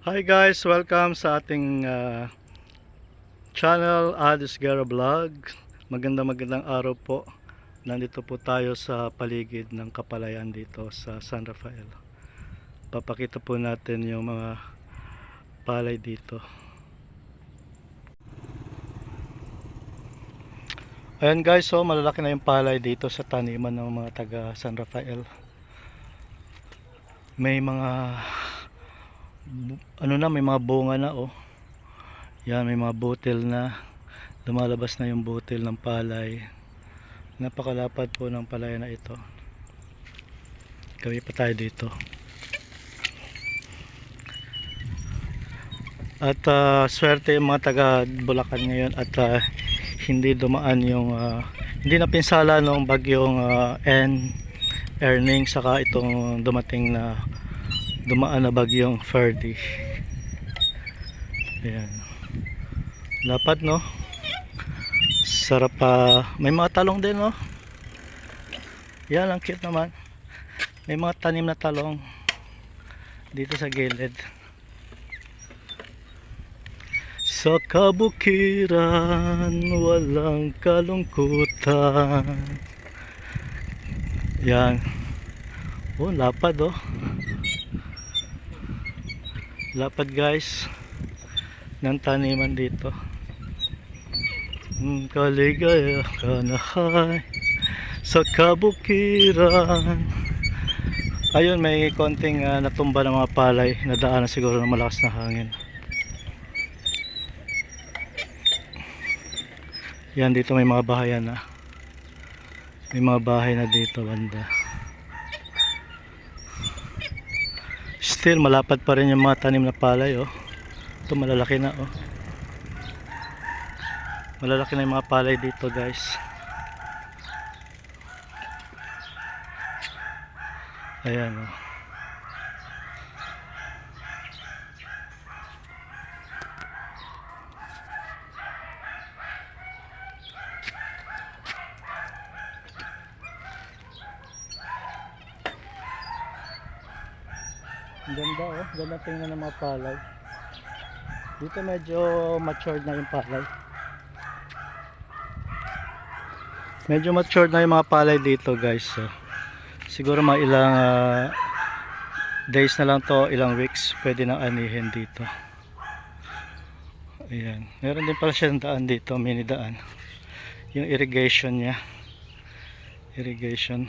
Hi guys, welcome sa ating uh, channel Adis Gara Vlog. Maganda magandang araw po. Nandito po tayo sa paligid ng Kapalayan dito sa San Rafael. Papakita po natin yung mga palay dito. Ayan guys, so malalaki na yung palay dito sa taniman ng mga taga San Rafael. May mga ano na may mga bunga na oh. Yan may mga butil na. Lumalabas na yung butil ng palay. Napakalapad po ng palay na ito. Gawi pa tayo dito. At ah, swerte yung mga taga Bulacan ngayon at ah, hindi dumaan yung ah, hindi napinsala nung bagyong uh, N earning saka itong dumating na dumaan na bagyong Ferdy ayan. Lapad no? Sarap pa. May mga talong din no? Yan ang cute naman. May mga tanim na talong dito sa gilid. Sa kabukiran walang kalungkutan. Yan. Oh lapad oh lapad guys ng taniman dito. Kaligaya ka na hay sa kabukiran. Ayun may konting ah, natumba ng mga palay na siguro ng malakas na hangin. Yan dito may mga bahayan na may mga bahay na dito banda Still malapad pa rin yung mga tanim na palay oh. Ito malalaki na oh. Malalaki na yung mga palay dito guys. Ayan oh. Ganda oh, ganda tingnan ng mga palay. Dito medyo matured na yung palay. Medyo matured na yung mga palay dito guys. So, siguro mga ilang ah, days na lang to, ilang weeks pwede nang anihin dito. Ayan. Meron din pala siyang daan dito, mini daan. Yung irrigation niya. Irrigation.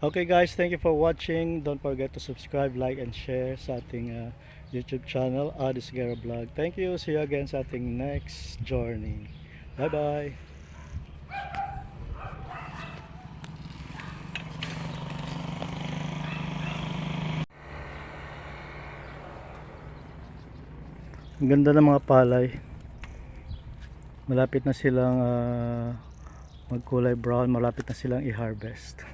Okay guys, thank you for watching. Don't forget to subscribe, like, and share sa ating uh, YouTube channel, Adis Guerra Vlog. Thank you. See you again sa ating next journey. Bye-bye. Ang ganda ng mga palay. Malapit na silang ah, magkulay brown, malapit na silang i-harvest.